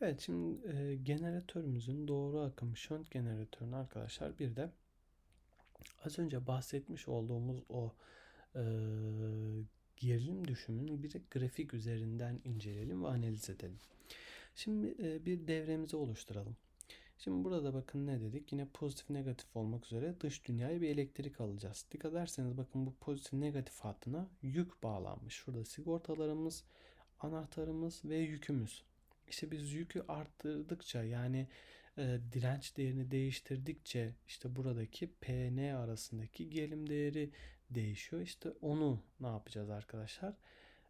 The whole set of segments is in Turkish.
Evet şimdi e, generatörümüzün doğru akım şönt generatörünü arkadaşlar bir de az önce bahsetmiş olduğumuz o e, gerilim düşümünü bir grafik üzerinden inceleyelim ve analiz edelim. Şimdi e, bir devremizi oluşturalım. Şimdi burada bakın ne dedik? Yine pozitif negatif olmak üzere dış dünyaya bir elektrik alacağız. Dikkat ederseniz bakın bu pozitif negatif hattına yük bağlanmış. Şurada sigortalarımız, anahtarımız ve yükümüz. İşte biz yükü arttırdıkça yani e, direnç değerini değiştirdikçe işte buradaki PN arasındaki gerilim değeri değişiyor. İşte onu ne yapacağız arkadaşlar?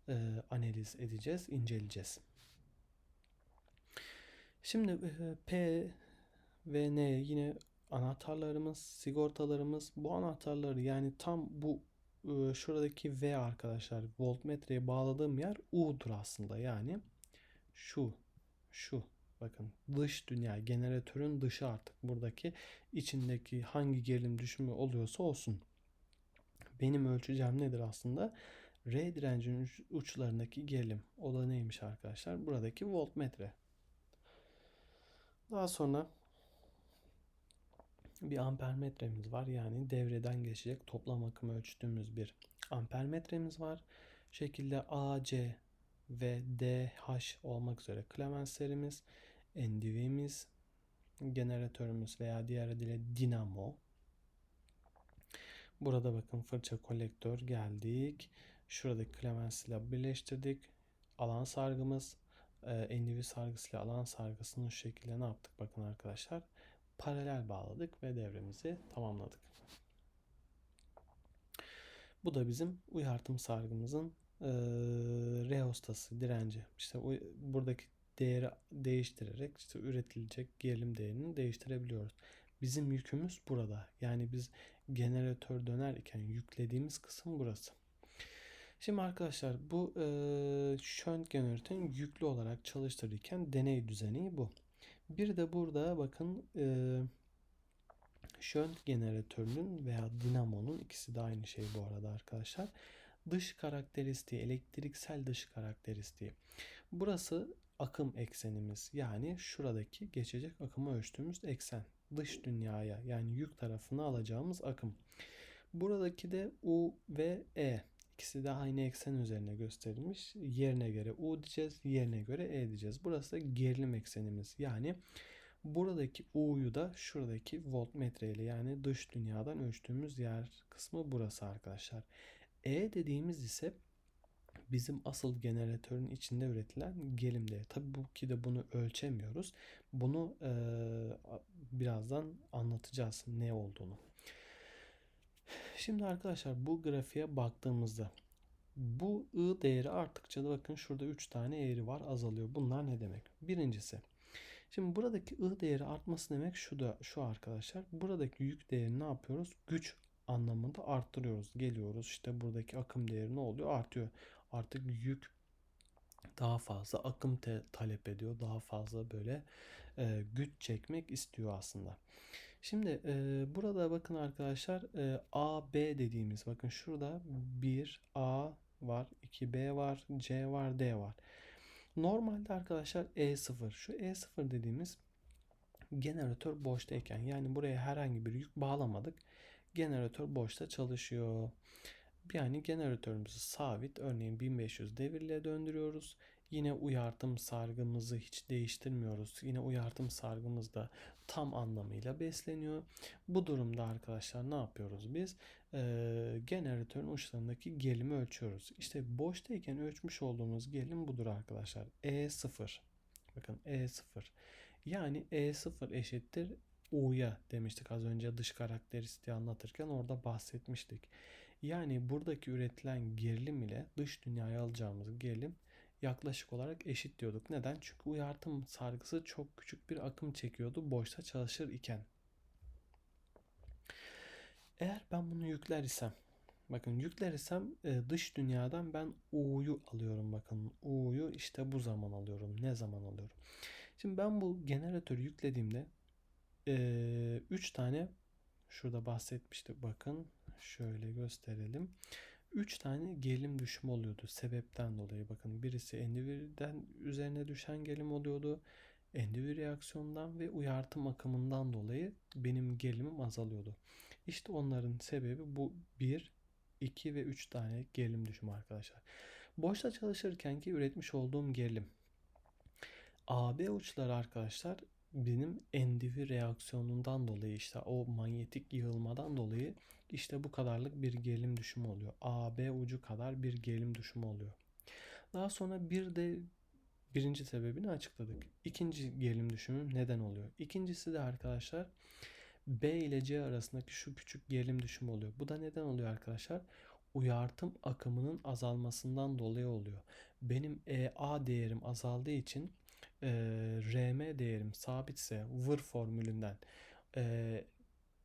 E, analiz edeceğiz, inceleyeceğiz. Şimdi e, P ve N yine anahtarlarımız, sigortalarımız. Bu anahtarları yani tam bu e, şuradaki V arkadaşlar voltmetreye bağladığım yer U'dur aslında. Yani şu şu bakın dış dünya generatörün dışı artık buradaki içindeki hangi gerilim düşümü oluyorsa olsun. Benim ölçeceğim nedir aslında? R direncinin uçlarındaki gerilim. O da neymiş arkadaşlar? Buradaki voltmetre. Daha sonra bir ampermetremiz var. Yani devreden geçecek toplam akımı ölçtüğümüz bir ampermetremiz var. Şekilde AC ve DH olmak üzere klemenslerimiz, NDV'miz, generatörümüz veya diğer adıyla dinamo. Burada bakın fırça kolektör geldik. Şuradaki klemens ile birleştirdik. Alan sargımız, e, NDV sargısıyla alan sargısını şu şekilde ne yaptık bakın arkadaşlar. Paralel bağladık ve devremizi tamamladık. Bu da bizim uyartım sargımızın e, rehostası, direnci. İşte o, buradaki değeri değiştirerek işte üretilecek gerilim değerini değiştirebiliyoruz. Bizim yükümüz burada. Yani biz generatör dönerken yüklediğimiz kısım burası. Şimdi arkadaşlar bu e, şönt generatörün yüklü olarak çalıştırırken deney düzeni bu. Bir de burada bakın e, şönt generatörünün veya dinamonun ikisi de aynı şey bu arada arkadaşlar dış karakteristiği, elektriksel dış karakteristiği. Burası akım eksenimiz. Yani şuradaki geçecek akımı ölçtüğümüz eksen. Dış dünyaya yani yük tarafına alacağımız akım. Buradaki de U ve E. İkisi de aynı eksen üzerine gösterilmiş. Yerine göre U diyeceğiz, yerine göre E diyeceğiz. Burası da gerilim eksenimiz. Yani buradaki U'yu da şuradaki voltmetre ile yani dış dünyadan ölçtüğümüz yer kısmı burası arkadaşlar. E dediğimiz ise bizim asıl generatörün içinde üretilen gelim değeri. Tabii bu ki de bunu ölçemiyoruz. Bunu e, birazdan anlatacağız ne olduğunu. Şimdi arkadaşlar bu grafiğe baktığımızda bu I değeri arttıkça da bakın şurada 3 tane eğri var azalıyor. Bunlar ne demek? Birincisi Şimdi buradaki I değeri artması demek şu da şu arkadaşlar. Buradaki yük değerini ne yapıyoruz? Güç anlamında arttırıyoruz. Geliyoruz işte buradaki akım değeri ne oluyor? Artıyor. Artık yük daha fazla akım te- talep ediyor. Daha fazla böyle e, güç çekmek istiyor aslında. Şimdi e, burada bakın arkadaşlar e, A, B dediğimiz bakın şurada 1 A var, 2 B var, C var, D var. Normalde arkadaşlar E0 şu E0 dediğimiz generatör boştayken yani buraya herhangi bir yük bağlamadık generatör boşta çalışıyor. Yani generatörümüzü sabit örneğin 1500 devirle döndürüyoruz. Yine uyartım sargımızı hiç değiştirmiyoruz. Yine uyartım sargımız da tam anlamıyla besleniyor. Bu durumda arkadaşlar ne yapıyoruz biz? Ee, generatörün uçlarındaki gerilimi ölçüyoruz. İşte boştayken ölçmüş olduğumuz gerilim budur arkadaşlar. E0. Bakın E0. Yani E0 eşittir U'ya demiştik az önce dış karakteristiği anlatırken orada bahsetmiştik. Yani buradaki üretilen gerilim ile dış dünyaya alacağımız gerilim yaklaşık olarak eşit diyorduk. Neden? Çünkü uyartım sargısı çok küçük bir akım çekiyordu boşta çalışır iken. Eğer ben bunu yükler isem Bakın yükler isem e, dış dünyadan ben U'yu alıyorum bakın. U'yu işte bu zaman alıyorum. Ne zaman alıyorum? Şimdi ben bu generatörü yüklediğimde 3 tane şurada bahsetmiştik bakın şöyle gösterelim. 3 tane gerilim düşümü oluyordu sebepten dolayı bakın birisi endüvirden üzerine düşen gerilim oluyordu. endüvi reaksiyonundan ve uyartım akımından dolayı benim gerilimim azalıyordu. İşte onların sebebi bu 1, 2 ve 3 tane gerilim düşümü arkadaşlar. Boşta çalışırken ki üretmiş olduğum gerilim. AB uçları arkadaşlar benim endüvi reaksiyonundan dolayı işte o manyetik yığılmadan dolayı işte bu kadarlık bir gerilim düşümü oluyor. AB ucu kadar bir gerilim düşümü oluyor. Daha sonra bir de birinci sebebini açıkladık. İkinci gerilim düşümü neden oluyor? İkincisi de arkadaşlar B ile C arasındaki şu küçük gerilim düşümü oluyor. Bu da neden oluyor arkadaşlar? Uyartım akımının azalmasından dolayı oluyor. Benim EA değerim azaldığı için e, RM değerim sabitse vır formülünden e,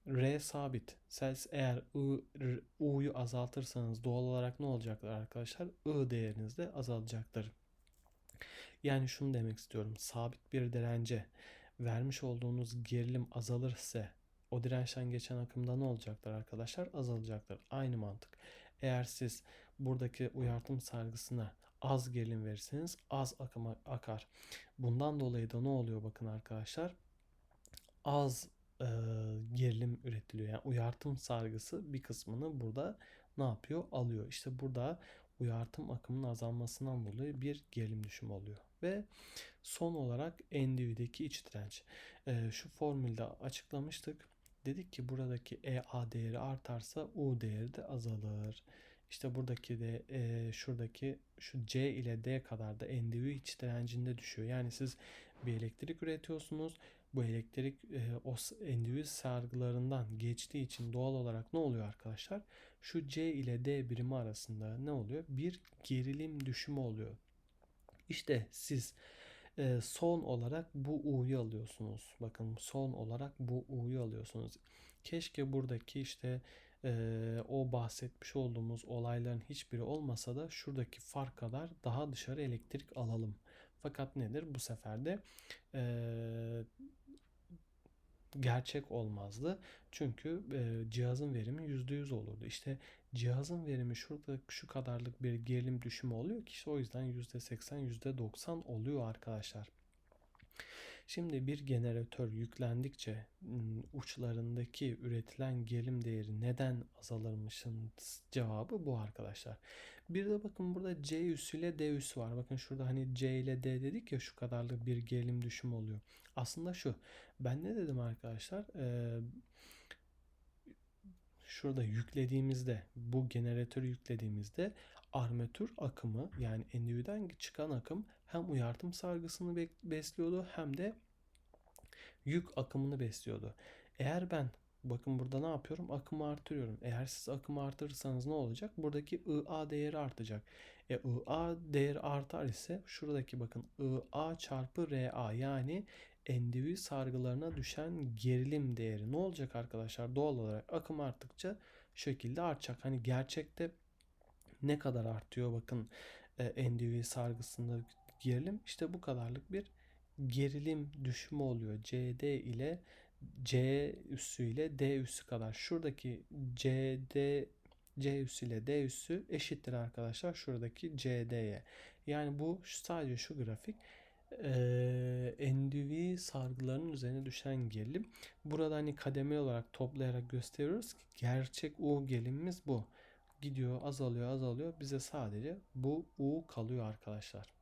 R sabit. Siz eğer I, U'yu azaltırsanız doğal olarak ne olacaktır arkadaşlar? I değeriniz de azalacaktır. Yani şunu demek istiyorum. Sabit bir dirence vermiş olduğunuz gerilim azalırsa o dirençten geçen akımda ne olacaktır arkadaşlar? Azalacaktır. Aynı mantık. Eğer siz buradaki uyartım sargısına az gerilim verirseniz az akım akar. Bundan dolayı da ne oluyor bakın arkadaşlar? Az e, gerilim üretiliyor. Yani uyartım sargısı bir kısmını burada ne yapıyor? Alıyor. İşte burada uyartım akımının azalmasından dolayı bir gerilim düşümü oluyor. Ve son olarak endüvideki iç direnç. E, şu formülde açıklamıştık. Dedik ki buradaki EA değeri artarsa U değeri de azalır. İşte buradaki de e, şuradaki şu C ile D kadar da NDV iç direncinde düşüyor. Yani siz bir elektrik üretiyorsunuz. Bu elektrik e, o NDV sargılarından geçtiği için doğal olarak ne oluyor arkadaşlar? Şu C ile D birimi arasında ne oluyor? Bir gerilim düşümü oluyor. İşte siz e, son olarak bu U'yu alıyorsunuz. Bakın son olarak bu U'yu alıyorsunuz. Keşke buradaki işte e, o bahsetmiş olduğumuz olayların hiçbiri olmasa da şuradaki fark kadar daha dışarı elektrik alalım. Fakat nedir? Bu sefer de e, gerçek olmazdı. Çünkü e, cihazın verimi %100 olurdu. İşte cihazın verimi şurada şu kadarlık bir gerilim düşümü oluyor ki işte o yüzden %80 %90 oluyor arkadaşlar. Şimdi bir jeneratör yüklendikçe uçlarındaki üretilen gerilim değeri neden azalırmışın cevabı bu arkadaşlar. Bir de bakın burada C üssü ile D üssü var. Bakın şurada hani C ile D dedik ya şu kadarlık bir gerilim düşümü oluyor. Aslında şu. Ben ne dedim arkadaşlar? Ee, şurada yüklediğimizde bu jeneratörü yüklediğimizde armatür akımı yani endüviden çıkan akım hem uyartım sargısını besliyordu hem de yük akımını besliyordu. Eğer ben bakın burada ne yapıyorum? Akımı artırıyorum. Eğer siz akımı artırırsanız ne olacak? Buradaki IA değeri artacak. E IA değeri artar ise şuradaki bakın IA çarpı RA yani endüvi sargılarına düşen gerilim değeri ne olacak arkadaşlar? Doğal olarak akım arttıkça şekilde artacak. Hani gerçekte ne kadar artıyor bakın e, endüvi sargısında gerilim işte bu kadarlık bir gerilim düşümü oluyor. CD ile C üssü ile D üssü kadar. Şuradaki CD C üssü ile D üssü eşittir arkadaşlar şuradaki CD'ye. Yani bu sadece şu grafik e, endüvi sargılarının üzerine düşen gerilim. Burada hani kademeli olarak toplayarak gösteriyoruz ki gerçek U gerilimimiz bu. Gidiyor azalıyor azalıyor bize sadece bu U kalıyor arkadaşlar.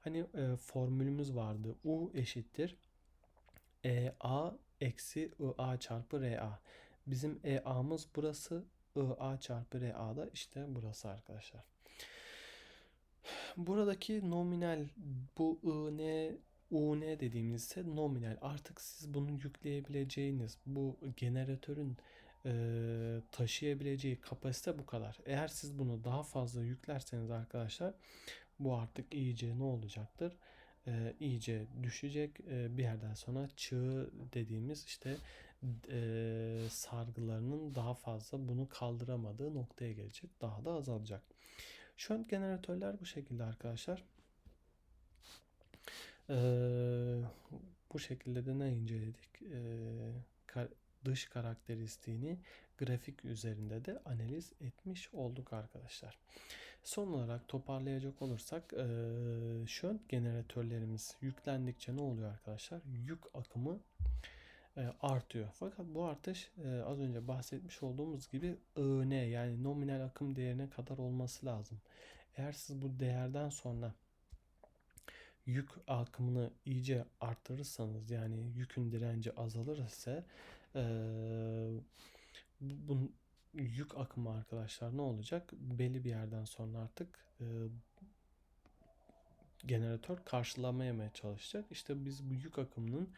Hani e, formülümüz vardı. U eşittir EA eksi IA çarpı RA. Bizim EA'mız burası. IA çarpı RA da işte burası arkadaşlar. Buradaki nominal bu IN UN dediğimiz ise nominal. Artık siz bunu yükleyebileceğiniz bu jeneratörün e, taşıyabileceği kapasite bu kadar. Eğer siz bunu daha fazla yüklerseniz arkadaşlar bu artık iyice ne olacaktır? E, iyice düşecek. E, bir yerden sonra çığ dediğimiz işte e, sargılarının daha fazla bunu kaldıramadığı noktaya gelecek. Daha da azalacak. An generatörler bu şekilde arkadaşlar. Ee, bu şekilde de ne inceledik? Ee, dış karakteristiğini grafik üzerinde de analiz etmiş olduk arkadaşlar. Son olarak toparlayacak olursak e, şönt generatörlerimiz yüklendikçe ne oluyor arkadaşlar? Yük akımı artıyor. Fakat bu artış az önce bahsetmiş olduğumuz gibi IN yani nominal akım değerine kadar olması lazım. Eğer siz bu değerden sonra yük akımını iyice arttırırsanız yani yükün direnci azalır ise e, bu, yük akımı arkadaşlar ne olacak? Belli bir yerden sonra artık e, jeneratör karşılamaya çalışacak. İşte biz bu yük akımının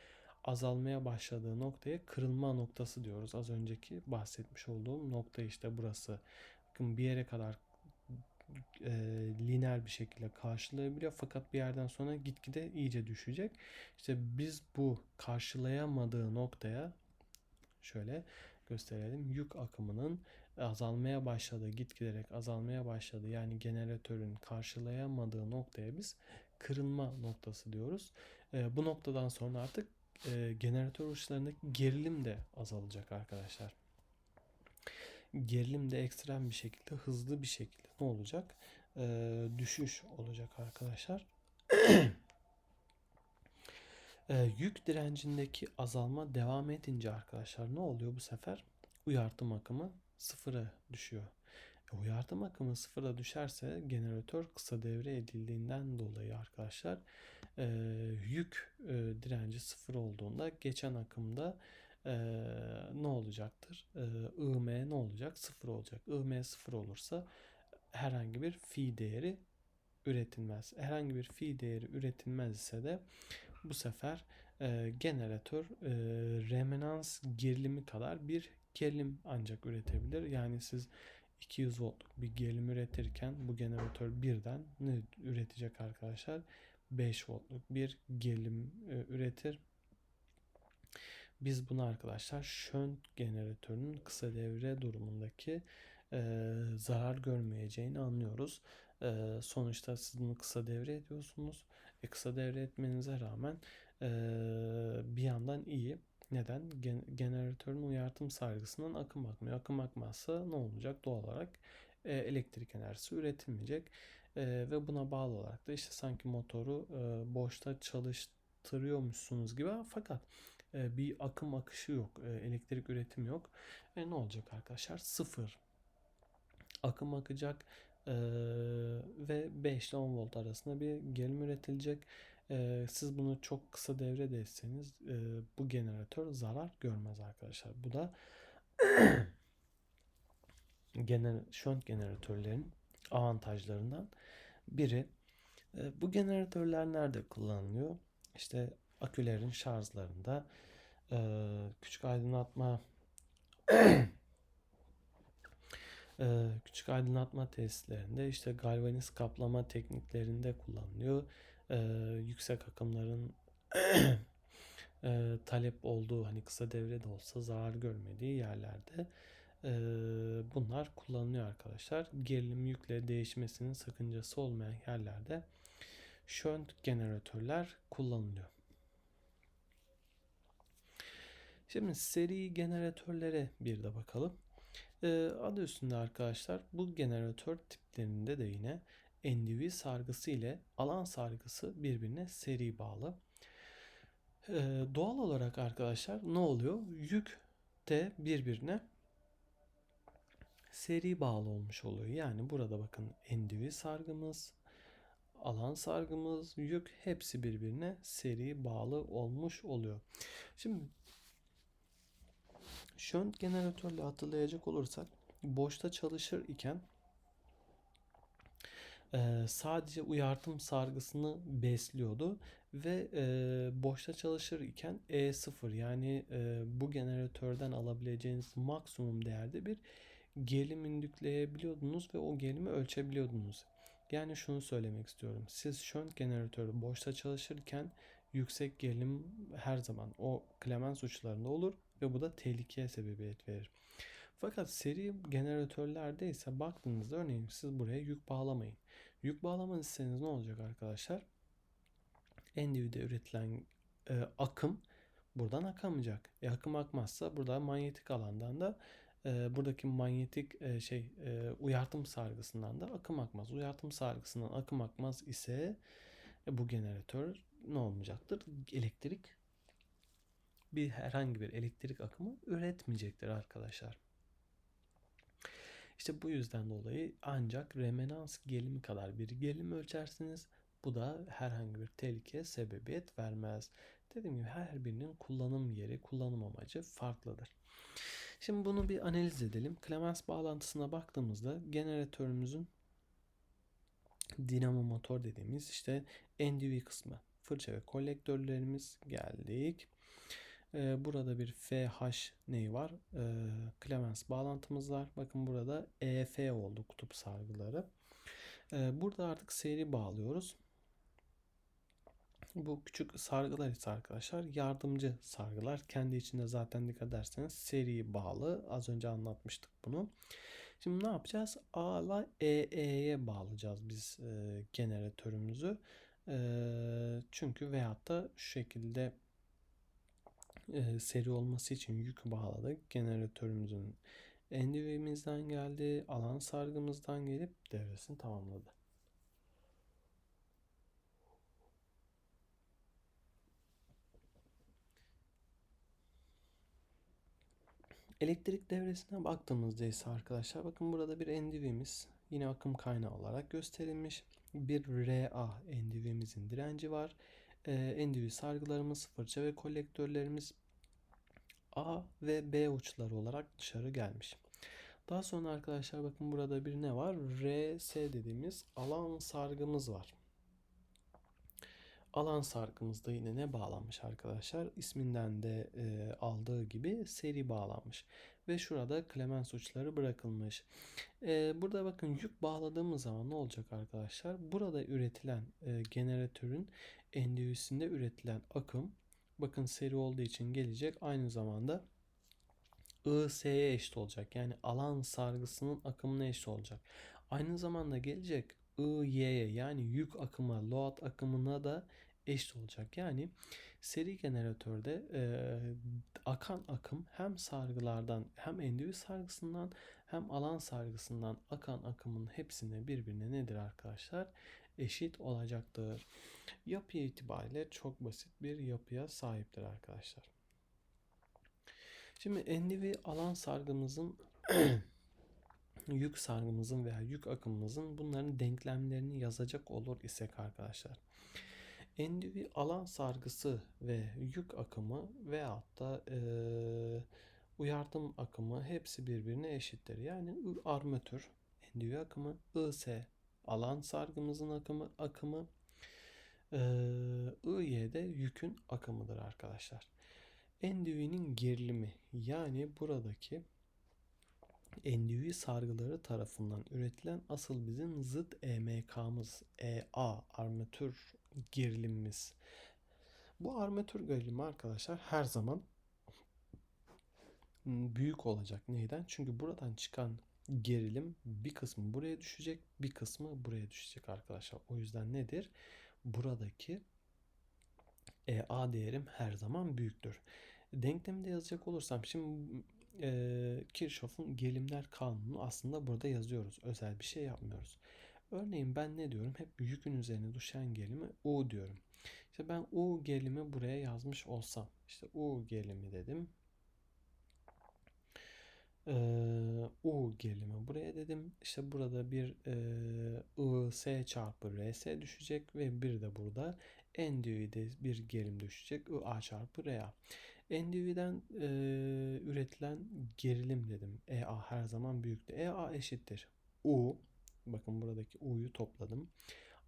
azalmaya başladığı noktaya kırılma noktası diyoruz. Az önceki bahsetmiş olduğum nokta işte burası. Bakın bir yere kadar e, lineer bir şekilde karşılayabiliyor fakat bir yerden sonra gitgide iyice düşecek. İşte biz bu karşılayamadığı noktaya şöyle gösterelim. Yük akımının azalmaya başladığı, git giderek azalmaya başladı. Yani jeneratörün karşılayamadığı noktaya biz kırılma noktası diyoruz. E, bu noktadan sonra artık e, jeneratör uçlarındaki gerilim de azalacak arkadaşlar. Gerilim de ekstrem bir şekilde, hızlı bir şekilde ne olacak? E, düşüş olacak arkadaşlar. e, yük direncindeki azalma devam edince arkadaşlar ne oluyor bu sefer? Uyartım akımı sıfıra düşüyor. E, uyartım akımı sıfıra düşerse jeneratör kısa devre edildiğinden dolayı arkadaşlar e, yük e, direnci sıfır olduğunda geçen akımda e, ne olacaktır? E, ne olacak? Sıfır olacak. IM sıfır olursa herhangi bir fi değeri üretilmez. Herhangi bir fi değeri üretilmez ise de bu sefer e, jeneratör e, remenans gerilimi kadar bir gerilim ancak üretebilir. Yani siz 200 voltluk bir gerilim üretirken bu jeneratör birden ne üretecek arkadaşlar? 5 voltluk bir gerilim e, üretir. Biz bunu arkadaşlar şönt jeneratörünün kısa devre durumundaki e, zarar görmeyeceğini anlıyoruz. E, sonuçta siz bunu kısa devre ediyorsunuz. E, kısa devre etmenize rağmen e, bir yandan iyi. Neden? Gen jeneratörün uyartım sargısından akım akmıyor. Akım akmazsa ne olacak? Doğal olarak e, elektrik enerjisi üretilmeyecek. E, ve buna bağlı olarak da işte sanki motoru e, boşta çalıştırıyormuşsunuz gibi fakat bir akım akışı yok. E, elektrik üretimi yok. E, ne olacak arkadaşlar? Sıfır akım akacak e, ve 5 ile 10 volt arasında bir gerilim üretilecek. E, siz bunu çok kısa devrede etseniz e, bu jeneratör zarar görmez arkadaşlar. Bu da gener şönt jeneratörlerin avantajlarından biri. E, bu jeneratörler nerede kullanılıyor? İşte akülerin şarjlarında, e, küçük aydınlatma e, küçük aydınlatma tesislerinde işte galvaniz kaplama tekniklerinde kullanılıyor. E, yüksek akımların e, talep olduğu hani kısa devre de olsa zarar görmediği yerlerde e, bunlar kullanılıyor arkadaşlar. Gerilim yükle değişmesinin sakıncası olmayan yerlerde şönt jeneratörler kullanılıyor. Şimdi seri jeneratörlere bir de bakalım. Ee, adı üstünde arkadaşlar bu jeneratör tiplerinde de yine NDV sargısı ile alan sargısı birbirine seri bağlı. Ee, doğal olarak arkadaşlar ne oluyor? Yük de birbirine seri bağlı olmuş oluyor. Yani burada bakın NDV sargımız, alan sargımız, yük hepsi birbirine seri bağlı olmuş oluyor. Şimdi Şönt jeneratörle hatırlayacak olursak boşta çalışır iken e, sadece uyartım sargısını besliyordu ve e, boşta çalışır iken E0 yani e, bu jeneratörden alabileceğiniz maksimum değerde bir gerilim indükleyebiliyordunuz ve o gerilimi ölçebiliyordunuz. Yani şunu söylemek istiyorum. Siz şönt jeneratörü boşta çalışırken yüksek gerilim her zaman o klemens uçlarında olur ve bu da tehlikeye sebebiyet verir. Fakat seri jeneratörlerde ise baktığınızda örneğin siz buraya yük bağlamayın. Yük bağlamanız istediğiniz ne olacak arkadaşlar? Endüvide üretilen e, akım buradan akamayacak. E, akım akmazsa burada manyetik alandan da e, buradaki manyetik e, şey e, uyartım sargısından da akım akmaz. Uyartım sargısından akım akmaz ise e, bu jeneratör ne olmayacaktır? Elektrik bir herhangi bir elektrik akımı üretmeyecektir arkadaşlar. İşte bu yüzden dolayı ancak remenans gelimi kadar bir gelim ölçersiniz. Bu da herhangi bir tehlikeye sebebiyet vermez. Dediğim gibi her birinin kullanım yeri, kullanım amacı farklıdır. Şimdi bunu bir analiz edelim. Clemens bağlantısına baktığımızda jeneratörümüzün dinamo motor dediğimiz işte NDV kısmı fırça ve kolektörlerimiz geldik. Ee, burada bir FH neyi var? Ee, Clemens bağlantımız var. Bakın burada EF oldu kutup sargıları. Ee, burada artık seri bağlıyoruz. Bu küçük sargılar ise arkadaşlar yardımcı sargılar. Kendi içinde zaten dikkat ederseniz seri bağlı. Az önce anlatmıştık bunu. Şimdi ne yapacağız? A ile EE'ye bağlayacağız biz e, generatörümüzü. E, çünkü veyahut da şu şekilde e, seri olması için yük bağladık. Generatörümüzün endüvimizden geldi. Alan sargımızdan gelip devresini tamamladı. Elektrik devresine baktığımızda ise arkadaşlar bakın burada bir endivimiz yine akım kaynağı olarak gösterilmiş. Bir RA endivimizin direnci var. Ee, endivi sargılarımız, fırça ve kolektörlerimiz A ve B uçları olarak dışarı gelmiş. Daha sonra arkadaşlar bakın burada bir ne var? RS dediğimiz alan sargımız var. Alan sargımızda yine ne bağlanmış arkadaşlar? İsminden de e, aldığı gibi seri bağlanmış. Ve şurada Clemens uçları bırakılmış. E, burada bakın yük bağladığımız zaman ne olacak arkadaşlar? Burada üretilen e, jeneratörün endüvisinde üretilen akım bakın seri olduğu için gelecek. Aynı zamanda IS'ye eşit olacak. Yani alan sargısının akımına eşit olacak. Aynı zamanda gelecek IY'ye yani yük akımı, load akımına da eşit olacak. Yani seri jeneratörde e, akan akım hem sargılardan hem endüvi sargısından hem alan sargısından akan akımın hepsine birbirine nedir arkadaşlar? Eşit olacaktır. Yapı itibariyle çok basit bir yapıya sahiptir arkadaşlar. Şimdi endüvi alan sargımızın yük sargımızın veya yük akımımızın bunların denklemlerini yazacak olur isek arkadaşlar. Endüvi alan sargısı ve yük akımı veyahut da e, uyardım akımı hepsi birbirine eşittir. Yani armatür endüvi akımı, IS alan sargımızın akımı akımı, e, IY de yükün akımıdır arkadaşlar. Endüvinin gerilimi yani buradaki endüvi sargıları tarafından üretilen asıl bizim zıt EMK'mız EA armatür gerilimimiz. Bu armatür gerilimi arkadaşlar her zaman büyük olacak. Neyden? Çünkü buradan çıkan gerilim bir kısmı buraya düşecek, bir kısmı buraya düşecek arkadaşlar. O yüzden nedir? Buradaki EA değerim her zaman büyüktür. Denklemde yazacak olursam şimdi e, Kirchhoff'un gelimler kanunu aslında burada yazıyoruz. Özel bir şey yapmıyoruz. Örneğin ben ne diyorum? Hep yükün üzerine düşen gelimi U diyorum. İşte ben U gelimi buraya yazmış olsam. işte U gelimi dedim. Ee, U gelimi buraya dedim. İşte burada bir e, I, S çarpı RS düşecek ve bir de burada NDV'de bir gelim düşecek. I, A çarpı RA. NDV'den e, üretilen gerilim dedim. EA her zaman büyüktü. EA eşittir. U bakın buradaki U'yu topladım.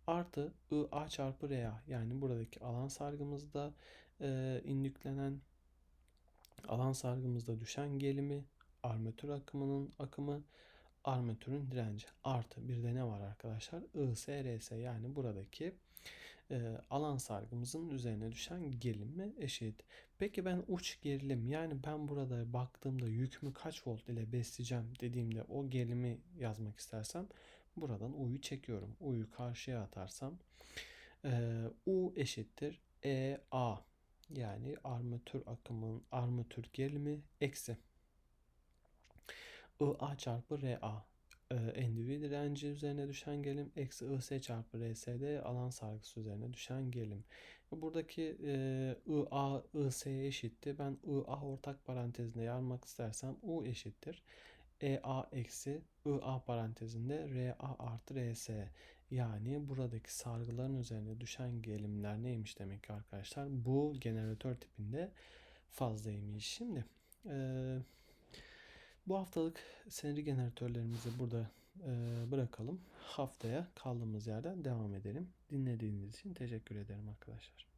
Artı IA çarpı RA yani buradaki alan sargımızda e, indüklenen alan sargımızda düşen gelimi armatür akımının akımı armatürün direnci artı bir de ne var arkadaşlar? ISRS yani buradaki e, alan sargımızın üzerine düşen gerilimi eşit. Peki ben uç gerilim yani ben burada baktığımda yükümü kaç volt ile besleyeceğim dediğimde o gerilimi yazmak istersem buradan U'yu çekiyorum. U'yu karşıya atarsam e, U eşittir EA yani armatür akımın armatür gerilimi eksi IA çarpı RA e, endüvi direnci üzerine düşen gelim eksi IS çarpı RS'de alan sargısı üzerine düşen gelim. Buradaki e, IA IS'ye eşitti. Ben IA ortak parantezinde yazmak istersem U eşittir. EA eksi IA parantezinde RA artı RS. Yani buradaki sargıların üzerine düşen gelimler neymiş demek ki arkadaşlar? Bu generatör tipinde fazlaymış. Şimdi eee bu haftalık seneri generatörlerimizi burada e, bırakalım. Haftaya kaldığımız yerden devam edelim. Dinlediğiniz için teşekkür ederim arkadaşlar.